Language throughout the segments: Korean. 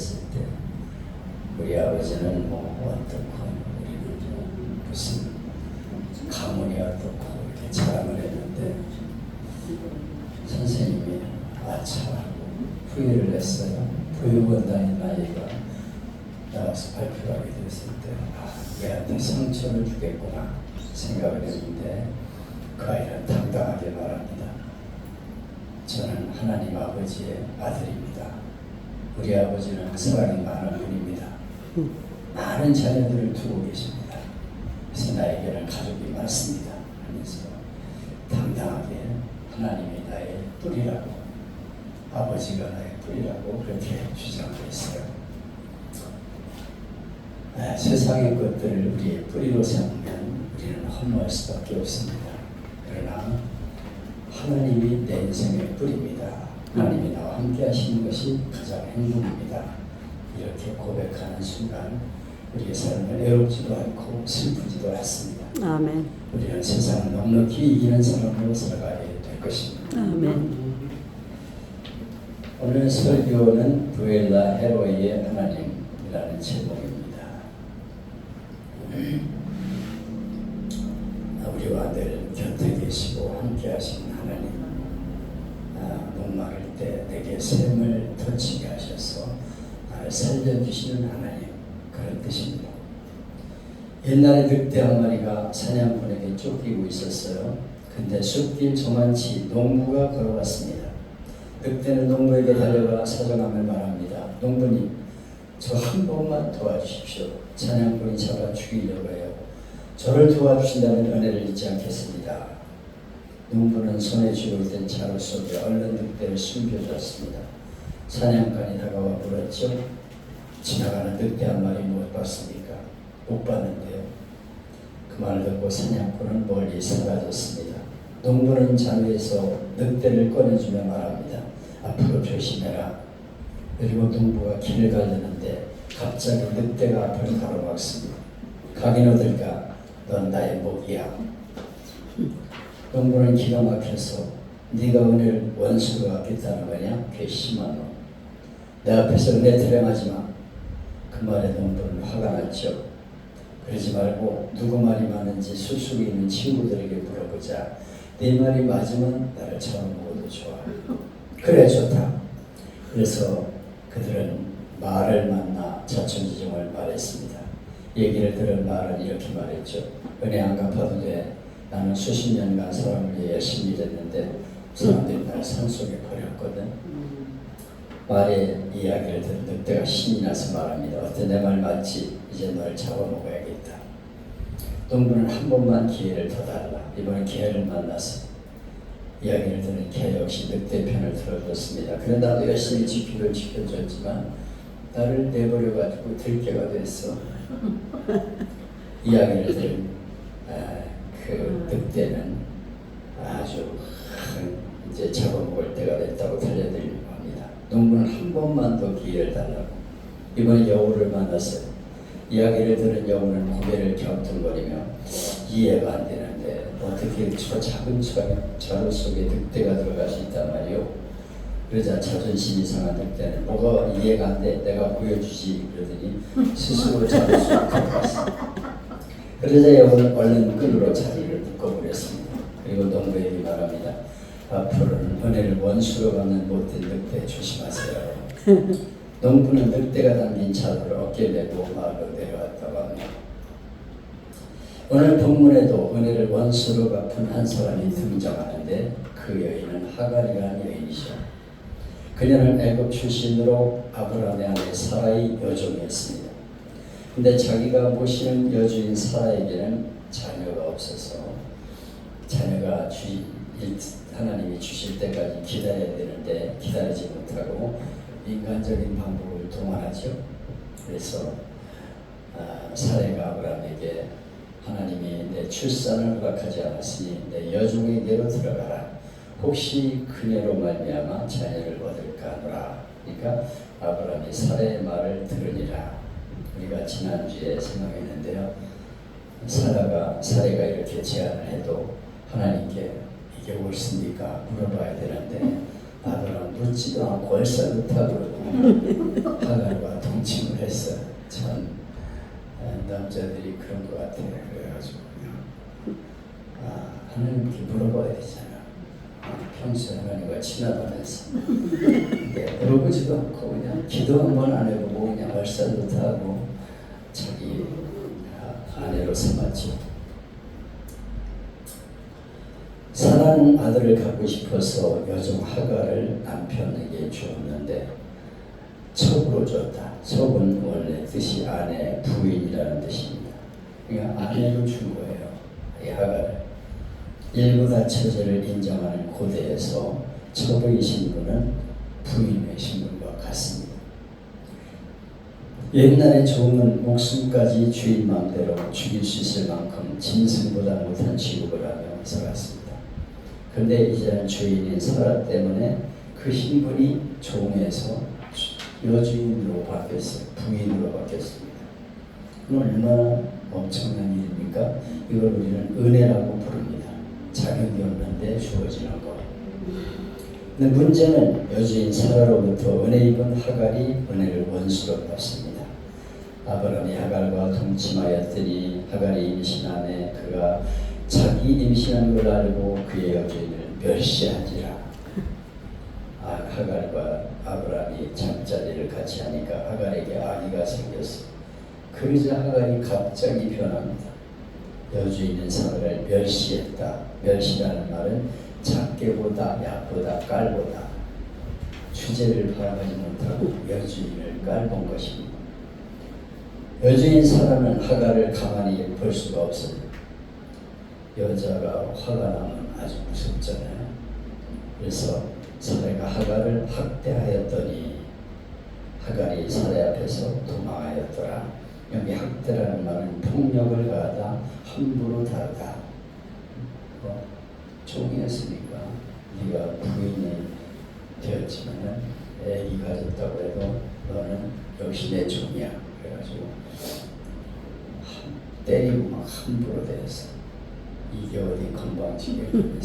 그랬을 때 우리 아버지는 뭐 어떻고 우리는 뭐 무슨 가문이 어떻고 이렇게 자랑을 했는데 선생님이 아차 후회를 했어요. 다닌 나이가 나와서 발표하게 됐을 때 아, 얘한테 상처를 주겠구나 생각을 했는데 그 아이는 당당하게 말합니다. 저는 하나님 아버지의 아들입니다. 우리 아버지는 사랑이 많은 분입니다. 많은 자녀들을 두고 계십니다. 그래서 나에게는 가족이 많습니다. 하면서 당당하게 하나님이 나의 뿌리라고 아버지가 나의 뿌리라고 그렇게 주장했어요. 아, 세상의 것들을 우리의 뿌리로 삼으면 우리는 허무할 수밖에 없습니다. 그러나 하나님이 내 인생의 뿌리입니다. 하나님이 나와 함께 하시는 것이 가장 행복입니다. 이렇게 고백하는 순간 우리의 삶은 애롭지도 않고 슬프지도 않습니다. 아멘. 우리는 세상을 넉넉히 이기는 사람으로 살아가게 될 것입니다. 아멘. 오늘 설교는 부엘라 헤로이의 하나님이라는 제목입니다. 우리와 늘 곁에 계시고 함께 하시는 하나님 아, 목마를 때 내게 샘을 터치게 하셔서 나를 살려주시는 하나님 그런 뜻입니다. 옛날에 늑대 한 마리가 사냥꾼에게 쫓기고 있었어요. 근데 숲길 저만치 농부가 걸어왔습니다. 늑대는 농부에게 달려가 사정함을 말합니다. 농부님, 저 한 번만 도와주십시오. 사냥꾼이 잡아 죽이려고 해요. 저를 도와주신다면 은혜를 잊지 않겠습니다. 농부는 손에 쥐고 든 자루 속에 얼른 늑대를 숨겨주었습니다. 사냥꾼이 다가와 물었죠. 지나가는 늑대 한 마리 못 봤습니까? 못 봤는데요. 그 말을 듣고 사냥꾼은 멀리 사라졌습니다. 농부는 자루에서 늑대를 꺼내주며 말합니다. 앞으로 조심해라. 그리고 농부가 길을 가려는데 갑자기 늑대가 앞을 가로막습니다. 가긴 어딜까? 넌 나의 목이야. 농부는 기가 막혀서 네가 오늘 원수가 왔겠다는 거냐? 괘씸한 놈. 내 앞에서 은혜 타령하지 마. 그 말에 농부는 화가 났죠. 그러지 말고 누구 말이 많은지 술속에 있는 친구들에게 물어보자. 네 말이 맞으면 나를 먹어도 좋아. 그래 좋다. 그래서 그들은 말을 만나 자천지종을 말했습니다. 얘기를 들은 말은 이렇게 말했죠. 은혜 안 갚아도 돼. 나는 수십 년간 사람을 위해 열심히 일했는데 사람들이 나를 산속에 버렸거든. 말의 이야기를 들은 늑대가 신이 나서 말합니다. 어때 내 말 맞지? 이제 널 잡아먹어야겠다. 농부는 한 번만 기회를 더 달라. 이번엔 개를 만나서 이야기를 들은 개 역시 늑대 편을 들어줬습니다. 그래 나도 열심히 지키를 지켜줬지만 나를 내버려가지고 들개가 됐어. 이야기를 들은 아, 그 늑대는 아주 큰 이제 잡아먹을 때가 됐다고 달려들려고 합니다. 농부는 한 번만 더 기회를 달라고 이번에 여우를 만났어요. 이야기를 들은 여우는 고개를 갸우뚱거리며 이해가 안 되는데 어떻게 저 작은 자루 속에 늑대가 들어갈 수 있단 말이오? 그러자 자존심이 상한 늑대는 뭐가 이해가 안 돼? 내가 보여주지 그러더니 스스로 자루 속에 들어갔어. 그러자 여우는 얼른 끈으로 자리를 묶어버렸습니다. 그리고 농부에게 말합니다. 앞으로는 은혜를 원수로 받는 못된 늑대 조심하세요. 농부는 늑대가 담긴 자루를 어깨에 메고 마을로 내려왔다고 합니다. 오늘 본문에도 은혜를 원수로 갚은 한 사람이 등장하는데 그 여인은 하갈이라는 여인이죠. 그녀는 애굽 출신으로 아브라함의 아내 사라의 여종이었습니다. 근데 자기가 모시는 여주인 사라에게는 자녀가 없어서 자녀가 주, 하나님이 주실 때까지 기다려야 되는데 기다리지 못하고 인간적인 방법을 동원하죠. 그래서 아, 사례가 아브라함에게 하나님이 내 출산을 허락하지 않았으니 내 여종에게로 들어가라. 혹시 그녀로 말미암아 자녀를 얻을까 하노라. 그러니까 아브라함이 사례의 말을 들으니라. 우리가 지난주에 생각했는데요. 사다가 사대가 이렇게 제안을 해도 하나님께 이게 옳습니까? 물어봐야 되는데 아들은 묻지도 않고 얼싸붙어 그러고 하나님과 동침을 했어. 참 어, 남자들이 그런 것 같아요. 그래가지고요. 아, 하나님께 물어봐야 되잖아. 평소에 하나님과 친하다면서 근데 물어보지도 않고 그냥 기도 한 번 안 해보고 그냥 얼싸붙어 하고 자기 아, 아내로 삼았죠. 사랑하는 아들을 갖고 싶어서 여종 하가를 남편에게 주었는데 첩으로 줬다. 첩은 원래 뜻이 아내, 부인이라는 뜻입니다. 그러니까 아내로 준 거예요. 이 하가를. 일부다 처제를 인정하는 고대에서 첩의 신분은 부인의 같습니다. 옛날에 종은 목숨까지 주인 마음대로 죽일 수 있을 만큼 짐승보다 못한 취급을 하며 살았습니다. 근데 이제는 주인인 사라 때문에 그 신분이 종에서 여주인으로 바뀌었어요. 부인으로 바뀌었습니다. 그건 얼마나 엄청난 일입니까? 이걸 우리는 은혜라고 부릅니다. 자격이 없는데 주어지는 거. 근데 문제는 여주인 사라로부터 은혜 입은 하갈이 은혜를 원수로 받습니다. 아브라함이 하갈과 동침하였더니 하갈이 임신함에 그가 자기 임신한 걸 알고 그의 여주인을 멸시한지라. 아, 하갈과 아브라함이 잠자리를 같이 하니까 하갈에게 아기가 생겼어. 그러자 하갈이 갑자기 변합니다. 여주인은 사람을 멸시했다. 멸시라는 말은 작게보다 약보다 깔보다 주제를 바라보지 못하고 여주인을 깔본 것입니다. 여주인 사람은 하갈을 가만히 볼 수가 없습니다. 여자가 화가 나면 아주 무섭잖아요. 그래서 사례가 하갈을 학대하였더니 하갈이 사례 앞에서 도망하였더라. 여기 학대라는 말은 폭력을 가하다 함부로 다루다. 뭐, 종이었으니까 네가 부인이 되었지만 애기 가졌다고 해도 너는 역시 내 종이야. 그래가지고 때리고 막 함부로 대했어. 이게 어디 건방지게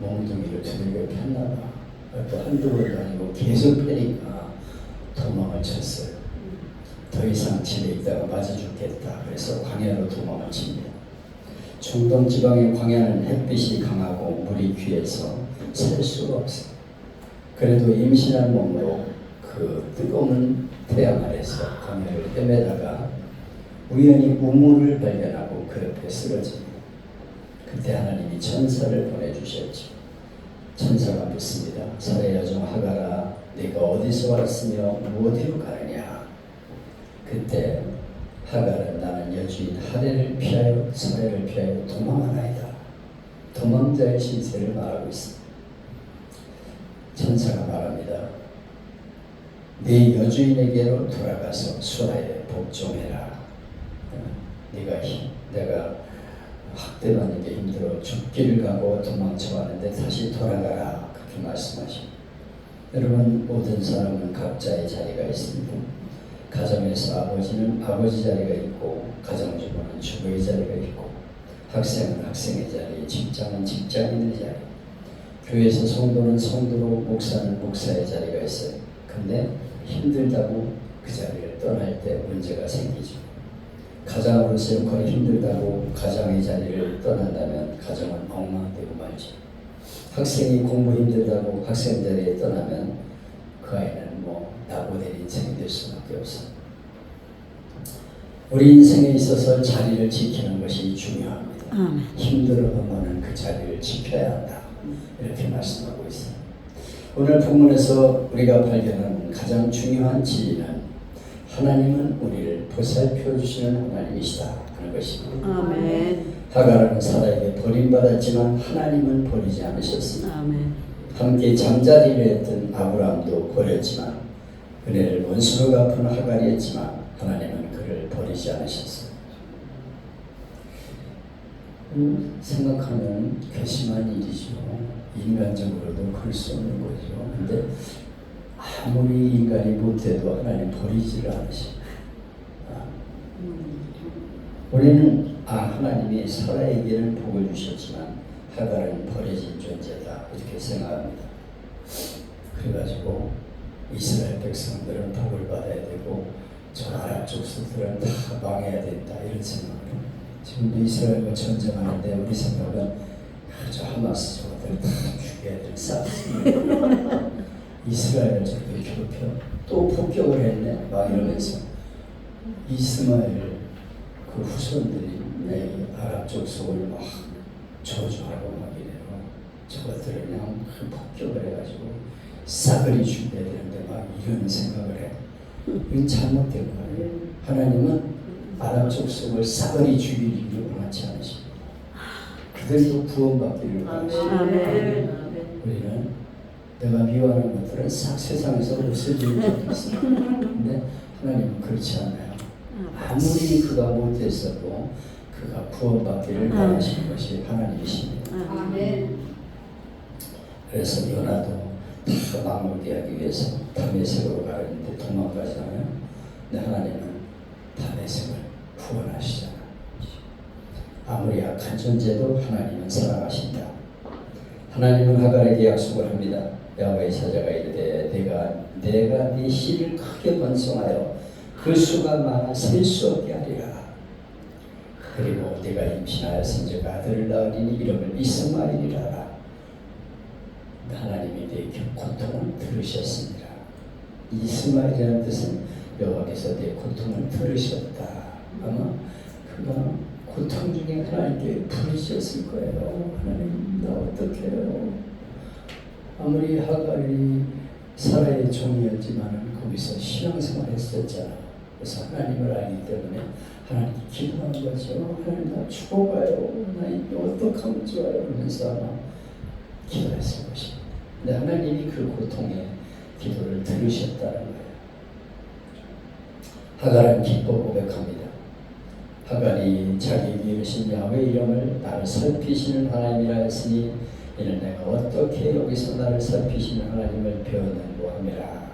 몽둥이를 두들겨 폈나 봐. 또 한두 번도 아니고 계속 패니까 도망을 쳤어요. 더 이상 집에 있다가 맞아 죽겠다. 그래서 광야로 도망을 칩니다. 중동 지방의 광야는 햇빛이 강하고 물이 귀해서 살 수가 없어. 그래도 임신한 몸으로 그 뜨거운 태양 아래서 광야를 헤매다가 우연히 우물을 발견하고 그 옆에 쓰러집니다. 그때 하나님이 천사를 보내주셨죠. 천사가 묻습니다. 사례 여종 하가라, 네가 어디서 왔으며 어디로 가느냐? 그때 하갈은 나는 여주인 하레를 피하여 사례를 피하여 도망하나이다. 도망자의 신세를 말하고 있습니다. 천사가 말합니다. 네 여주인에게로 돌아가서 수아에 복종해라. 네가 힘, 내가 학대받는 게 힘들어 죽기를 가고 도망쳐 가는데 다시 돌아가라 그렇게 말씀하십니다. 여러분 모든 사람은 각자의 자리가 있습니다. 가정에서 아버지는 아버지 자리가 있고 가정주부는 주부의 자리가 있고 학생은 학생의 자리, 직장은 직장인의 자리, 교회에서 성도는 성도로 목사는 목사의 자리가 있어요. 근데 힘들다고 그 자리를 떠날 때 문제가 생기죠. 가장으로서 역할이 힘들다고 가장의 자리를 떠난다면 가정은 엉망되고 말죠. 학생이 공부 힘들다고 학생 자리에 떠나면 그 아이는 뭐 낙오된 인생이 될 수밖에 없어. 우리 인생에 있어서 자리를 지키는 것이 중요합니다. 아멘. 힘들어보면 그 자리를 지켜야 한다. 이렇게 말씀하고 있어요. 오늘 본문에서 우리가 발견한 가장 중요한 진리는 하나님은 우리를 보살펴 주시는 하나님이시다 하는 것입니다. 아멘. 하가라는 사라에게 버림받았지만 하나님은 버리지 않으셨습니다. 아멘. 함께 잠자리를 했던 아브라함도 버렸지만 은혜를 원수로 갚은 하갈이었지만 하나님은 그를 버리지 않으셨어요. 음, 생각하면 괘씸한 일이죠. 인간적으로도 그럴 수 없는 거죠. 근데 아무리 인간이 못해도 하나님 버리지를 않으십니다. 아, 우리는 아 하나님이 사라에게는 복을 주셨지만 하갈은 버려진 존재다 이렇게 생각합니다. 그래가지고 이스라엘 백성들은 복을 받아야 되고 저 아랍 족속들은 다 망해야 된다 이런 생각을. 지금도 이스라엘과 전쟁하는데 우리 생각은 아주 하마스 저것들 다 죽여야 될 싸움입니다. 이스라엘을 저렇게 괴롭혀 또 폭격을 했네 막 이러면서 이스마엘 그 후손들이 내 아랍 족속을 막 저주하고 막 이래요. 저것들을 그냥 그 폭격을 해가지고 싸그리 죽여야 되는데 막 이런 생각을 해. 이건 잘못된 거예요. 하나님은 아랍 족속을 싸그리 일을 원하지 않으십니다. 그들도 구원받기를 원하십니다. 아멘. 우리는 내가 미워하는 것들은 싹 세상에서 없어질 적도 있습니다. 근데 하나님은 그렇지 않아요. 아무리 그가 못했어도 그가 구원받기를 원하시는 것이 하나님이십니다. 아멘. 그래서 요나도 다 마무리하기 위해서 다메섹으로 가는데 도망가잖아요. 근데 하나님은 다메섹을 구원하시잖아요. 아무리 약한 존재도 하나님은 사랑하신다. 하나님은 하갈에게 약속을 합니다. 야곱의 사자가 이르되 내가 내가 네 씨를 크게 번성하여 그 수가 많아 셀 수 없게 하리라. 그리고 네가 임신하여 생자가 아들을 낳으리니 이름을 이스마엘이라 하라. 하나님이 내 고통을 들으셨습니다. 이스마엘이라는 뜻은 여호와께서 내 고통을 들으셨다. 아마 그가 고통 중에 하나님께 부르셨을 거예요. 하나님 나 어떡해요. 아무리 하갈이 사라의 종이었지만 거기서 신앙생활 했었잖아. 그래서 하나님을 알기 때문에 하나님께 기도한 거죠. 하나님 나 죽어가요. 나 이제 어떡하면 좋아요. 그러면서 아마 기도했을 것입니다. 근데 하나님이 그 고통의 기도를 들으셨다는 거예요. 하갈은 기뻐 고백합니다. 하갈이 자기 이으신 야훼 이름을 나를 살피시는 하나님이라 했으니 이는 내가 어떻게 여기서 나를 살피시는 하나님을 배웠는고 함이라.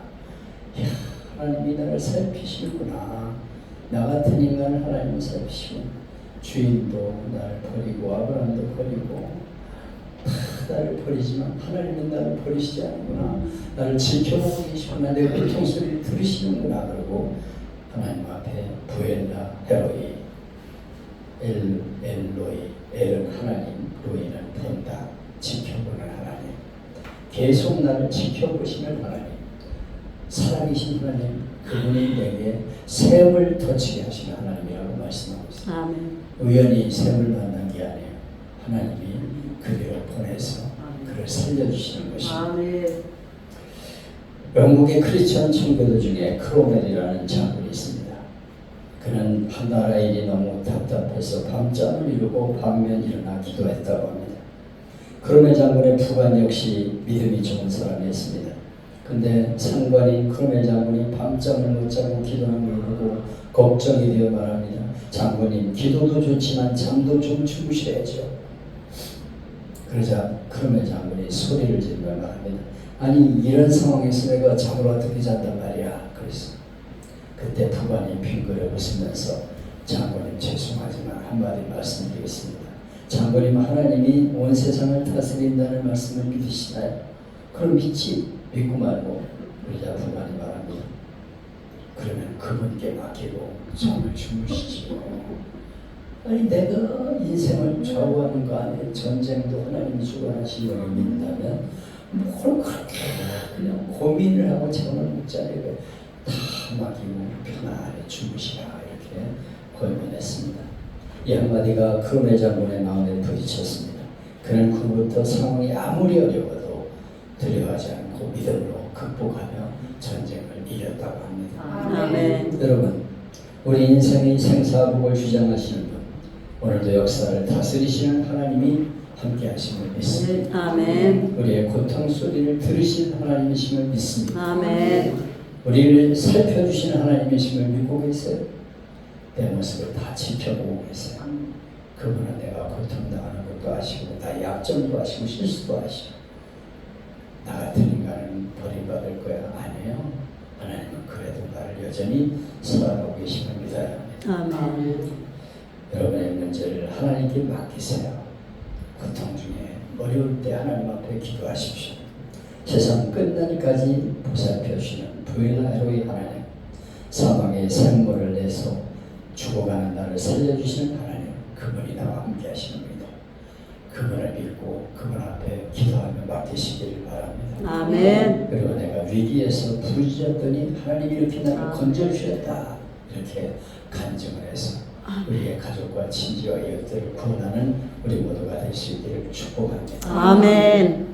야, 하나님 이 나를 살피시는구나. 나 같은 인간을 하나님은 살피시고 주인도 나를 버리고 아브라함도 버리고 다 나를 버리지만 하나님은 나를 버리시지 않는구나. 나를 지켜보고 계시구나. 내 고통 소리를 들으시는구나. 그러고 하나님 앞에 부엘라 헤로이 엘 엘로이 엘은 하나님 로이는 본다 지켜보는 하나님 계속 나를 지켜보시는 하나님 살아계신 하나님 그분이 내게 샘을 터치게 하시는 하나님이라고 말씀하고 있습니다. 아멘. 우연히 샘을 만난 게 아니에요. 하나님이 그대로 보내서 그를 살려주시는 것입니다. 아멘. 영국의 크리스천 청교도 중에 크로멜이라는 장군이 있습니다. 그는 한 나라 일이 너무 답답해서 밤잠을 이루고 밤면 일어나 기도했다고 합니다. 크로멜 장군의 부관 역시 믿음이 좋은 사람이었습니다. 근데 상관인 크로멜 장군이 밤잠을 못 자고 기도하는 걸 보고 걱정이 되어 말합니다. 장군님, 기도도 좋지만 잠도 좀 주무셔야죠. 그러자 크로멜 장군이 소리를 지르며 말합니다. 아니 이런 상황에서 내가 잠을 어떻게 잔단 말이야. 그래서 그때 부관이 빙그레 웃으면서 장군님 죄송하지만 한마디 말씀드리겠습니다. 장군님 하나님이 온 세상을 다스린다는 말씀을 믿으시나요? 그럼 믿지 믿고 말고 그러자 부관이 말합니다. 그러면 그분께 맡기고 잠을 주무시지요. 아니 내가 인생을 좌우하는 거 안에 전쟁도 하나님이 주관하신 걸 믿는다면 뭘 그렇게 그냥 고민을 하고 잠을 못 자리고 다 맡기고 편안하게 주무시라 이렇게 권면했습니다. 이 한마디가 크로메 장군의 마음에 부딪혔습니다. 그는 그부터 상황이 아무리 어려워도 두려워하지 않고 믿음으로 극복하며 전쟁을 이겼다고 합니다. 아멘. 여러분, 우리 인생의 생사복을 주장하시는 분, 오늘도 역사를 다스리시는 하나님이 함께 하심을 믿습니다. 아멘. 우리의 고통 소리를 들으시는 하나님이심을 믿습니다. 아멘. 우리를 살펴주시는 하나님이심을 믿고 계세요. 내 모습을 다 지켜보고 계세요. 그분은 내가 고통당하는 것도 아시고 나 약점도 아시고 실수도 아시고 나 같은 인간은 버림받을 거야 아니에요. 하나님은 그래도 나를 여전히 사랑하고 계심을 합니다. 아멘. 여러분의 문제를 하나님께 맡기세요. 고통 중에 어려울 때 하나님 앞에 기도하십시오. 세상 끝날까지 보살펴 주시는 부엘라로의 하나님, 사망의 생물을 내서 죽어가는 나를 살려주시는 하나님, 그 그분이 나와 함께 하시는 분이다. 그분을 믿고 그분 앞에 기도하며 맡기시길 바랍니다. 아멘. 그리고 내가 위기에서 부르짖었더니 하나님이 이렇게 나를 아. 건져주셨다. 이렇게 간증을 해서 우리의 가족과 친지와 이웃들을 구원하는 우리 모두가 될 수 있기를 축복합니다. 아멘.